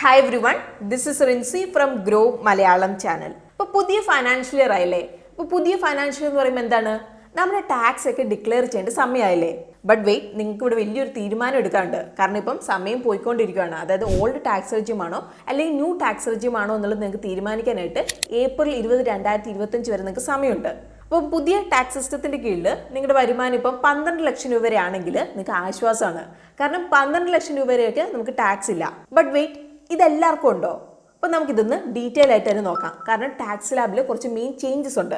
Hi everyone this is Rincy from Groww Malayalam channel ഇപ്പോൾ പുതിയ financial year ആയില്ലേ? ഇപ്പോൾ പുതിയ ഫൈനാൻഷ്യൽ എന്ന് പറയുമ്പോൾ എന്താണ്? നമ്മുടെ ടാക്സ് ഒക്കെ ഡിക്ലെയർ ചെയ്യേണ്ട സമയമായില്ലേ ബട്ട് വെയിറ്റ് നിങ്ങൾക്ക് ഇവിടെ വലിയൊരു തീരുമാനം എടുക്കാണ്ട് കാരണം ഇപ്പം സമയം പോയിക്കൊണ്ടിരിക്കുകയാണ്. അതായത് ഓൾഡ് ടാക്സ് റെജ്യൂമാണോ അല്ലെങ്കിൽ ന്യൂ ടാക്സ് റെജ്യൂമാണോ എന്നുള്ളത് നിങ്ങൾക്ക് തീരുമാനിക്കാനായിട്ട് ഏപ്രിൽ ഇരുപത് രണ്ടായിരത്തി ഇരുപത്തഞ്ച് വരെ നിങ്ങൾക്ക് സമയമുണ്ട്. അപ്പോൾ പുതിയ ടാക്സ് സിസ്റ്റത്തിന്റെ കീഴിൽ നിങ്ങളുടെ വരുമാനം ഇപ്പം പന്ത്രണ്ട് ലക്ഷം രൂപ വരെ ആണെങ്കിൽ നിങ്ങൾക്ക് ആശ്വാസമാണ്. കാരണം പന്ത്രണ്ട് ലക്ഷം രൂപ വരെയൊക്കെ നമുക്ക് ടാക്സ് ഇല്ല. ബട്ട് വെയിറ്റ് ഇതെല്ലാവർക്കും ഉണ്ടോ? അപ്പോൾ നമുക്കിതൊന്ന് ഡീറ്റെയിൽ ആയിട്ട് തന്നെ നോക്കാം. കാരണം ടാക്സ് ലാബിൽ കുറച്ച് മെയിൻ ചേഞ്ചസ് ഉണ്ട്.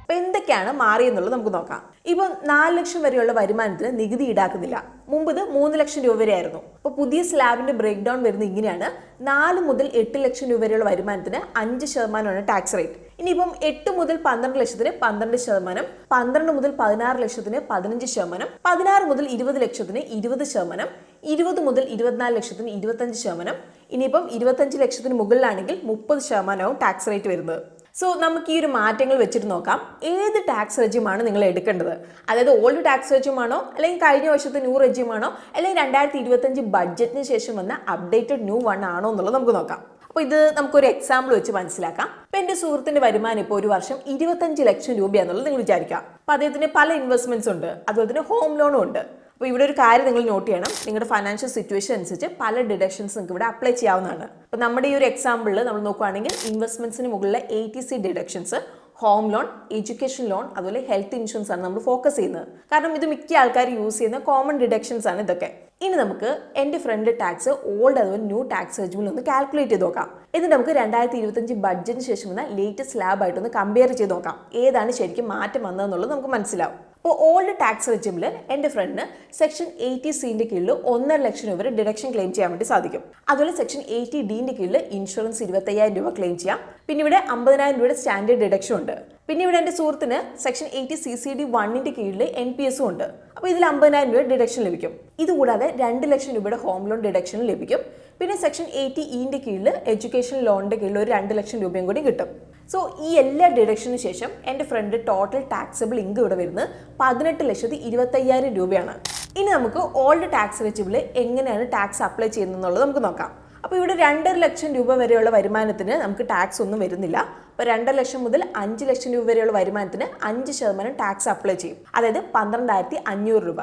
അപ്പോൾ എന്തൊക്കെയാണ് മാറിയെന്നുള്ളത് നമുക്ക് നോക്കാം. ഇപ്പോൾ നാല് ലക്ഷം വരെയുള്ള വരുമാനത്തിന് നികുതി ഈടാക്കുന്നില്ല. മുമ്പ് ഇത് മൂന്ന് ലക്ഷം രൂപ വരെയായിരുന്നു. അപ്പോൾ പുതിയ സ്ലാബിന്റെ ബ്രേക്ക് ഡൗൺ വരുന്നത് ഇങ്ങനെയാണ്. നാല് മുതൽ എട്ട് ലക്ഷം രൂപ വരെയുള്ള വരുമാനത്തിന് അഞ്ച് ശതമാനമാണ് ടാക്സ് റേറ്റ് ഇനിയിപ്പം എട്ട് മുതൽ പന്ത്രണ്ട് ലക്ഷത്തിന് പന്ത്രണ്ട് ശതമാനം പന്ത്രണ്ട് മുതൽ പതിനാറ് ലക്ഷത്തിന് പതിനഞ്ച് ശതമാനം പതിനാറ് മുതൽ ഇരുപത് ലക്ഷത്തിന് ഇരുപത് ശതമാനം ഇരുപത് മുതൽ ഇരുപത്തിനാല് ലക്ഷത്തിന് ഇരുപത്തഞ്ച് ശതമാനം ഇനിയിപ്പം ഇരുപത്തഞ്ച് ലക്ഷത്തിന് മുകളിലാണെങ്കിൽ മുപ്പത് ശതമാനവും ടാക്സ് റേറ്റ് വരുന്നത്. സോ നമുക്ക് ഈ ഒരു മാറ്റങ്ങൾ വെച്ചിട്ട് നോക്കാം. ഏത് ടാക്സ് റെജ്യൂമാണ് നിങ്ങൾ എടുക്കേണ്ടത്? അതായത് ഓൾഡ് ടാക്സ് റെജ്യൂമാണോ അല്ലെങ്കിൽ കഴിഞ്ഞ വർഷത്തെ ന്യൂ റെജ്യൂമാണോ അല്ലെങ്കിൽ രണ്ടായിരത്തി ഇരുപത്തഞ്ച് ബഡ്ജറ്റിന് ശേഷം വന്ന അപ്ഡേറ്റഡ് ന്യൂ വൺ ആണോ എന്നുള്ളത് നമുക്ക് നോക്കാം. അപ്പോൾ ഇത് നമുക്കൊരു എക്സാമ്പിൾ വെച്ച് മനസ്സിലാക്കാം. അപ്പോൾ എന്റെ സുഹൃത്തിന്റെ വരുമാനം ഇപ്പോൾ ഒരു വർഷം ഇരുപത്തഞ്ച് ലക്ഷം രൂപയാണെന്നുള്ളത് നിങ്ങൾ വിചാരിക്കാം. അപ്പോൾ അദ്ദേഹത്തിന് പല ഇൻവെസ്റ്റ്മെന്റ്സ് ഉണ്ട്. അതുപോലെ തന്നെ ഹോം ലോണും ഉണ്ട്. അപ്പോൾ ഇവിടെ ഒരു കാര്യം നിങ്ങൾ നോട്ട് ചെയ്യണം. നിങ്ങളുടെ ഫൈനാൻഷ്യൽ സിറ്റുവേഷൻ അനുസരിച്ച് പല ഡിഡക്ഷൻസ് നിങ്ങൾക്ക് ഇവിടെ അപ്ലൈ ചെയ്യാവുന്നതാണ്. അപ്പോൾ നമ്മുടെ ഈ ഒരു എക്സാമ്പിളിൽ നമ്മൾ നോക്കുകയാണെങ്കിൽ ഇൻവെസ്റ്റ്മെന്റ്സിന് മുകളിലെ A C deductions home loan education loan അതുപോലെ ഹെൽത്ത് ഇൻഷുറൻസ് ആണ് നമ്മൾ ഫോക്കസ് ചെയ്യുന്നത്. കാരണം ഇത് മിക്ക ആൾക്കാർ യൂസ് ചെയ്യുന്ന കോമൺ ഡിഡക്ഷൻസ് ആണ് ഇതൊക്കെ. ഇനി നമുക്ക് എന്റെ ഫ്രണ്ട് ടാക്സ് ഓൾഡ് അതുപോലെ ന്യൂ ടാക്സ് റെജിമിൽ ഒന്ന് കാൽക്കുലേറ്റ് ചെയ്ത് നോക്കാം. എന്നിട്ട് നമുക്ക് രണ്ടായിരത്തി ഇരുപത്തഞ്ച് ബഡ്ജറ്റിന് ശേഷം വന്ന ലേറ്റസ്റ്റ് ആയിട്ടൊന്ന് കമ്പയർ ചെയ്ത് നോക്കാം. ഏതാണ് ശരിക്കും മാറ്റം വന്നതെന്നുള്ളത് നമുക്ക് മനസ്സിലാവും. അപ്പോൾ ഓൾഡ് ടാക്സ് റെജിമിൽ എന്റെ ഫ്രണ്ടിന് സെക്ഷൻ എയ്റ്റി സിന്റെ കീഴിൽ ഒന്നര ലക്ഷം രൂപ വരെ ഡിഡക്ഷൻ ക്ലെയിം ചെയ്യാൻ വേണ്ടി സാധിക്കും. അതുപോലെ സെക്ഷൻ എയ്റ്റി ഡീന്റെ കീഴിൽ ഇൻഷുറൻസ് ഇരുപത്തയ്യായിരം രൂപ ക്ലെയിം ചെയ്യാം. പിന്നെ ഇവിടെ അമ്പതിനായിരം രൂപയുടെ സ്റ്റാൻഡേർഡ് ഡിഡക്ഷൻ ഉണ്ട്. പിന്നെ ഇവിടെ എന്റെ സുഹൃത്തിന് section eighty C C D വണ്ണിന്റെ കീഴിൽ എൻ പി എസും ഉണ്ട്. അപ്പോൾ ഇതിൽ അമ്പതിനായിരം രൂപ ഡിഡക്ഷൻ ലഭിക്കും. ഇതുകൂടാതെ രണ്ട് ലക്ഷം രൂപയുടെ ഹോം ലോൺ ഡിഡക്ഷൻ ലഭിക്കും. പിന്നെ സെക്ഷൻ എയ്റ്റി ഇന്റെ കീഴിൽ എഡ്യൂക്കേഷൻ ലോണിന്റെ കീഴിൽ ഒരു രണ്ട് ലക്ഷം രൂപയും കൂടി കിട്ടും. സോ ഈ എല്ലാ ഡിഡക്ഷന് ശേഷം എന്റെ ഫ്രണ്ട് ടോട്ടൽ ടാക്സബിൾ ഇൻകം ഇവിടെ വരുന്നത് പതിനെട്ട് ലക്ഷത്തി ഇരുപത്തയ്യായിരം രൂപയാണ്. ഇനി നമുക്ക് ഓൾഡ് ടാക്സ് വെച്ചിബിൾ എങ്ങനെയാണ് ടാക്സ് അപ്ലൈ ചെയ്യുന്നത് നമുക്ക് നോക്കാം. അപ്പോൾ ഇവിടെ രണ്ടര ലക്ഷം രൂപ വരെയുള്ള വരുമാനത്തിന് നമുക്ക് ടാക്സ് ഒന്നും വരുന്നില്ല. അപ്പോൾ രണ്ടര ലക്ഷം മുതൽ അഞ്ച് ലക്ഷം രൂപ വരെയുള്ള വരുമാനത്തിന് അഞ്ച് ശതമാനം ടാക്സ് അപ്ലൈ ചെയ്യും. അതായത് പന്ത്രണ്ടായിരത്തി അഞ്ഞൂറ് രൂപ.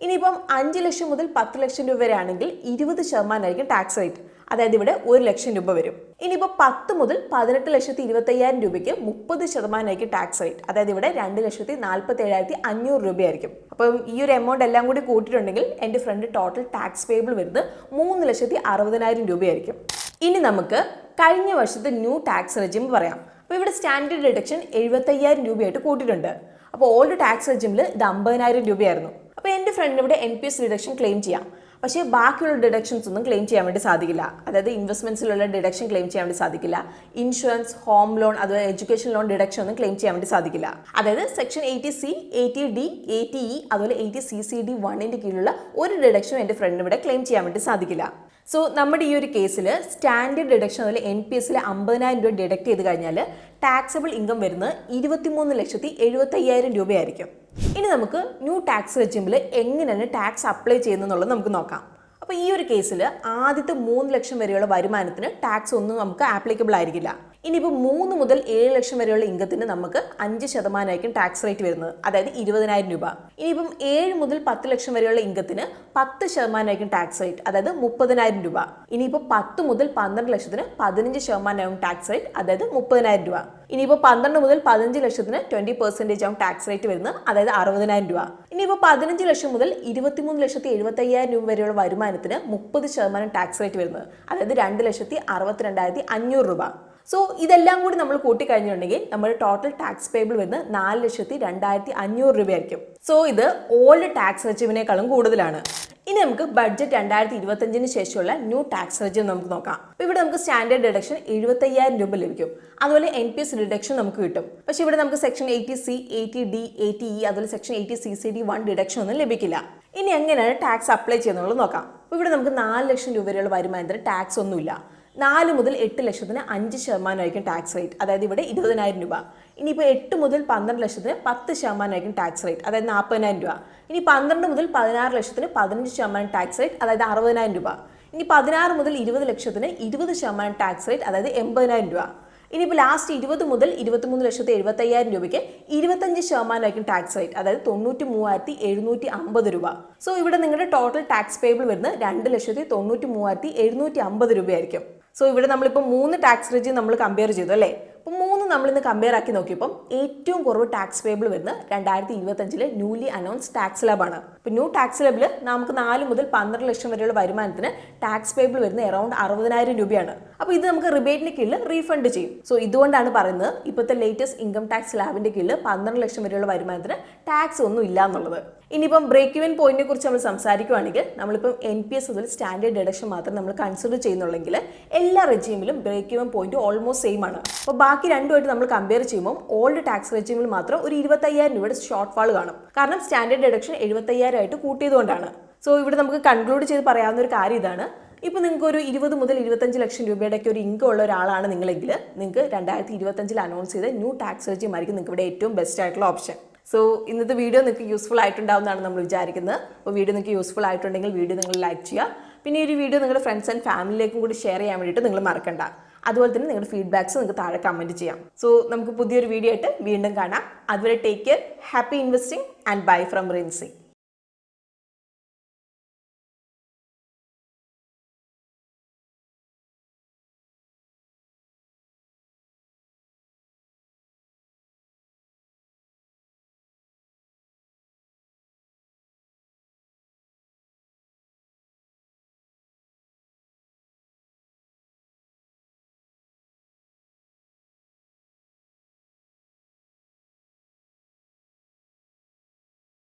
ഇനിയിപ്പം അഞ്ച് ലക്ഷം മുതൽ പത്ത് ലക്ഷം രൂപ വരെ ആണെങ്കിൽ ഇരുപത് ശതമാനമായിരിക്കും ടാക്സ് റേറ്റ് അതായത് ഇവിടെ ഒരു ലക്ഷം രൂപ വരും. ഇനിയിപ്പോൾ പത്ത് മുതൽ പതിനെട്ട് ലക്ഷത്തി ഇരുപത്തയ്യായിരം രൂപയ്ക്ക് മുപ്പത് ശതമാനമായിരിക്കും ടാക്സ് റേറ്റ് അതായത് ഇവിടെ രണ്ട് ലക്ഷത്തി നാൽപ്പത്തി ഏഴായിരത്തി അഞ്ഞൂറ് രൂപയായിരിക്കും. അപ്പം ഈ ഒരു എമൗണ്ട് എല്ലാം കൂടി കൂട്ടിയിട്ടുണ്ടെങ്കിൽ എന്റെ ഫ്രണ്ട് ടോട്ടൽ ടാക്സ് പേബിൾ വരുന്നത് മൂന്ന് ലക്ഷത്തി അറുപതിനായിരം രൂപയായിരിക്കും. ഇനി നമുക്ക് കഴിഞ്ഞ വർഷത്തെ ന്യൂ ടാക്സ് റെജിം പറയാം. അപ്പോൾ ഇവിടെ സ്റ്റാൻഡേർഡ് ഡിഡക്ഷൻ എഴുപത്തയ്യായിരം രൂപയായിട്ട് കൂട്ടിയിട്ടുണ്ട്. അപ്പോൾ ഓൾഡ് ടാക്സ് റെജിമിൽ ഇത് അമ്പതിനായിരം രൂപയായിരുന്നു. അപ്പോൾ എന്റെ ഫ്രണ്ടിന് ഇവിടെ N P S deduction claim ചെയ്യാം. പക്ഷേ ബാക്കിയുള്ള ഡിഡക്ഷൻസ് ഒന്നും ക്ലെയിം ചെയ്യാൻ വേണ്ടി സാധിക്കില്ല. അതായത് ഇൻവെസ്റ്റ്മെന്റ്സിലുള്ള ഡിഡക്ഷൻ ക്ലെയിം ചെയ്യാൻ വേണ്ടി സാധിക്കില്ല. ഇൻഷുറൻസ് ഹോം ലോൺ അതുപോലെ എഡ്യൂക്കേഷൻ ലോൺ ഡിഡക്ഷൻ ഒന്നും ക്ലെയിം ചെയ്യാൻ വേണ്ടി സാധിക്കില്ല. അതായത് section eighty C eighty D eighty E അതുപോലെ എയ്റ്റി സി സി ഡി വണ്ണിന്റെ കീഴിലുള്ള ഒരു ഡിഡക്ഷനും എന്റെ ഫ്രണ്ടിന് ഇവിടെ ക്ലെയിം ചെയ്യാൻ വേണ്ടി സാധിക്കില്ല. സോ നമ്മുടെ ഈ ഒരു കേസിൽ സ്റ്റാൻഡേർഡ് ഡിഡക്ഷൻ അതുപോലെ എൻ പി എസിൽ അമ്പതിനായിരം രൂപ ഡിഡക്ട് ചെയ്ത് കഴിഞ്ഞാൽ ടാക്സബിൾ ഇൻകം വരുന്നത് ഇരുപത്തിമൂന്ന് ലക്ഷത്തി എഴുപത്തയ്യായിരം രൂപയായിരിക്കും. ഇനി നമുക്ക് ന്യൂ ടാക്സ് റെജിമിൽ എങ്ങനെയാണ് ടാക്സ് അപ്ലൈ ചെയ്യുന്നതെന്നുള്ളത് നമുക്ക് നോക്കാം. അപ്പോൾ ഈ ഒരു കേസിൽ ആദ്യത്തെ മൂന്ന് ലക്ഷം വരെയുള്ള വരുമാനത്തിന് ടാക്സ് ഒന്നും നമുക്ക് ആപ്ലിക്കബിൾ ആയിരിക്കില്ല. ഇനിയിപ്പോൾ മൂന്ന് മുതൽ ഏഴ് ലക്ഷം വരെയുള്ള ഇൻകത്തിന് നമുക്ക് അഞ്ച് ശതമാനമായിരിക്കും ടാക്സ് റേറ്റ് വരുന്നത്. അതായത് ഇരുപതിനായിരം രൂപ. ഇനിയിപ്പം ഏഴ് മുതൽ പത്ത് ലക്ഷം വരെയുള്ള ഇൻകത്തിന് പത്ത് ശതമാനമായിരിക്കും ടാക്സ് റേറ്റ് അതായത് മുപ്പതിനായിരം രൂപ. ഇനിയിപ്പോൾ പത്ത് മുതൽ പന്ത്രണ്ട് ലക്ഷത്തിന് പതിനഞ്ച് ശതമാനമാകും ടാക്സ് റേറ്റ് അതായത് മുപ്പതിനായിരം രൂപ. ഇനിയിപ്പോൾ പന്ത്രണ്ട് മുതൽ പതിനഞ്ച് ലക്ഷത്തിന് ട്വന്റി പെർസെന്റേജ് ആവും ടാക്സ് റേറ്റ് വരുന്നത് അതായത് അറുപതിനായിരം രൂപ. ഇനിയിപ്പോൾ പതിനഞ്ച് ലക്ഷം മുതൽ ഇരുപത്തിമൂന്ന് ലക്ഷത്തി എഴുപത്തി അയ്യായിരം രൂപ വരെയുള്ള വരുമാനത്തിന് മുപ്പത് ശതമാനം ടാക്സ് റേറ്റ് വരുന്നത് അതായത് രണ്ട് ലക്ഷത്തി അറുപത്തിരണ്ടായിരത്തി അഞ്ഞൂറ് രൂപ. സോ ഇതെല്ലാം കൂടി നമ്മൾ കൂട്ടിക്കഴിഞ്ഞിട്ടുണ്ടെങ്കിൽ നമ്മുടെ ടോട്ടൽ ടാക്സ് പേബിൾ വരുന്നത് നാല് ലക്ഷത്തി രണ്ടായിരത്തി അഞ്ഞൂറ് രൂപയായിരിക്കും. സോ ഇത് ഓൾഡ് ടാക്സ് റെജിമിനേക്കാളും കൂടുതലാണ്. ഇനി നമുക്ക് ബഡ്ജറ്റ് രണ്ടായിരത്തി ഇരുപത്തഞ്ചിന് ശേഷമുള്ള ന്യൂ ടാക്സ് റെജിം നമുക്ക് നോക്കാം. ഇവിടെ നമുക്ക് സ്റ്റാൻഡേർഡ് ഡിഡക്ഷൻ എഴുപത്തയ്യായിരം രൂപ ലഭിക്കും. അതുപോലെ എൻ പി എസ് ഡിഡക്ഷൻ നമുക്ക് കിട്ടും. പക്ഷേ ഇവിടെ നമുക്ക് section eighty C eighty D eighty E അതുപോലെ section eighty C C D one deduction ഒന്നും ലഭിക്കില്ല. ഇനി എങ്ങനെയാണ് ടാക്സ് അപ്ലൈ ചെയ്യുന്നത് നോക്കാം. ഇവിടെ നമുക്ക് നാല് ലക്ഷം രൂപ വരെയുള്ള വരുമാനത്തിന് ടാക്സ് ഒന്നുമില്ല. നാല് മുതൽ എട്ട് ലക്ഷത്തിന് അഞ്ച് ശതമാനമായിരിക്കും ടാക്സ് റേറ്റ് അതായത് ഇവിടെ ഇരുപതിനായിരം രൂപ. ഇനിയിപ്പോൾ എട്ട് മുതൽ പന്ത്രണ്ട് ലക്ഷത്തിന് പത്ത് ശതമാനമായിരിക്കും ടാക്സ് റേറ്റ് അതായത് നാൽപ്പതിനായിരം രൂപ. ഇനി പന്ത്രണ്ട് മുതൽ പതിനാറ് ലക്ഷത്തിന് പതിനഞ്ച് ശതമാനം ടാക്സ് റേറ്റ് അതായത് അറുപതിനായിരം രൂപ. ഇനി പതിനാറ് മുതൽ ഇരുപത് ലക്ഷത്തിന് ഇരുപത് ശതമാനം ടാക്സ് റേറ്റ് അതായത് എൺപതിനായിരം രൂപ. ഇനിയിപ്പോൾ ലാസ്റ്റ് ഇരുപത് മുതൽ ഇരുപത്തിമൂന്ന് ലക്ഷത്തി എഴുപത്തയ്യായിരം രൂപയ്ക്ക് ഇരുപത്തഞ്ച് ശതമാനമായിരിക്കും ടാക്സ് റേറ്റ് അതായത് തൊണ്ണൂറ്റി മൂവായിരത്തി എഴുന്നൂറ്റി അമ്പത് രൂപ. സോ ഇവിടെ നിങ്ങളുടെ ടോട്ടൽ ടാക്സ് പേബിൾ വരുന്നത് രണ്ട് ലക്ഷത്തി തൊണ്ണൂറ്റി മൂവായിരത്തി എഴുന്നൂറ്റി അമ്പത് രൂപയായിരിക്കും. സോ ഇവിടെ നമ്മളിപ്പോൾ മൂന്ന് ടാക്സ് റേറ്റ് നമ്മൾ കമ്പയർ ചെയ്തു അല്ലേ? അപ്പോൾ മൂന്ന് നമ്മളിന്ന് കമ്പയർ ആക്കി നോക്കിയപ്പം ഏറ്റവും കുറവ് ടാക്സ് പേബിൾ വരുന്നത് രണ്ടായിരത്തി ഇരുപത്തഞ്ചിലെ ന്യൂലി അനൗൺസ് ടാക്സ് ലാബാണ് അപ്പോൾ ന്യൂ ടാക്സ് ലാബിൽ നമുക്ക് നാല് മുതൽ പന്ത്രണ്ട് ലക്ഷം വരെയുള്ള വരുമാനത്തിന് ടാക്സ് പേബിൾ വരുന്നത് അറൗണ്ട് അറുപതിനായിരം രൂപയാണ്. അപ്പോൾ ഇത് നമുക്ക് റിബേറ്റിന് കീഴിൽ റീഫണ്ട് ചെയ്യും. സോ ഇതുകൊണ്ടാണ് പറയുന്നത് ഇപ്പോഴത്തെ ലേറ്റസ്റ്റ് ഇൻകം ടാക്സ് ലാബിന്റെ കീഴിൽ പന്ത്രണ്ട് ലക്ഷം വരെയുള്ള വരുമാനത്തിന് ടാക്സ് ഒന്നും ഇല്ല എന്നുള്ളത്. ഇനിയിപ്പം ബ്രേക്ക് ഇവൻ പോയിന്റിനെ കുറിച്ച് നമ്മൾ സംസാരിക്കുകയാണെങ്കിൽ നമ്മളിപ്പം എൻ പി എസ് മുതൽ സ്റ്റാൻഡേർഡ് ഡിഡക്ഷൻ മാത്രം നമ്മൾ കൺസിഡർ ചെയ്യുന്നുള്ളെങ്കിൽ എല്ലാ റെജീമിലും break even point almost same ആണ്. അപ്പോൾ ബാക്കി രണ്ടുമായിട്ട് നമ്മൾ കമ്പയർ ചെയ്യുമ്പോൾ ഓൾഡ് ടാക്സ് റെജീമിൽ മാത്രം ഒരു ഇരുപത്തയ്യായിരം രൂപയുടെ ഷോർട്ട് ഫാൾ കാണും. കാരണം സ്റ്റാൻഡേർഡ് ഡിഡക്ഷൻ എഴുപത്തയ്യായിരം ആയിട്ട് കൂട്ടിയതുകൊണ്ടാണ്. സോ ഇവിടെ നമുക്ക് കൺക്ലൂഡ് ചെയ്ത് പറയാവുന്ന ഒരു കാര്യം ഇതാണ്. ഇപ്പോൾ നിങ്ങൾക്ക് ഒരു ഇരുപത് മുതൽ ഇരുപത്തഞ്ച് ലക്ഷം രൂപയുടെ ഒക്കെ ഒരു ഇൻകം ഉള്ള ഒരാളാണ് നിങ്ങളെങ്കിൽ നിങ്ങൾക്ക് രണ്ടായിരത്തി ഇരുപത്തഞ്ചിൽ അനൗൺസ് ചെയ്ത ന്യൂ ടാക്സ് റെജീം ആയിരിക്കും നിങ്ങൾക്ക് ഇവിടെ ഏറ്റവും ബെസ്റ്റ് ആയിട്ടുള്ള ഓപ്ഷൻ സോ ഇന്നത്തെ വീഡിയോ നിങ്ങൾക്ക് യൂസ്ഫുൾ ആയിട്ടുണ്ടാവുമെന്നാണ് നമ്മൾ വിചാരിക്കുന്നത്. അപ്പോൾ വീഡിയോ നിങ്ങൾക്ക് യൂസ്ഫുൾ ആയിട്ടുണ്ടെങ്കിൽ വീഡിയോ നിങ്ങൾ ലൈക്ക് ചെയ്യുക. പിന്നെ ഈ ഒരു വീഡിയോ നിങ്ങളുടെ ഫ്രണ്ട്സ് ആൻഡ് ഫാമിലിയിലേക്കും കൂടി ഷെയർ ചെയ്യാൻ വേണ്ടിയിട്ട് നിങ്ങൾ മറക്കണ്ട. അതുപോലെ തന്നെ നിങ്ങളുടെ ഫീഡ്ബാക്സ് നിങ്ങൾക്ക് താഴെ കമന്റ് ചെയ്യാം. സോ നമുക്ക് പുതിയൊരു വീഡിയോ ആയിട്ട് വീണ്ടും കാണാം. അതുവരെ take care happy investing and bye from Rincy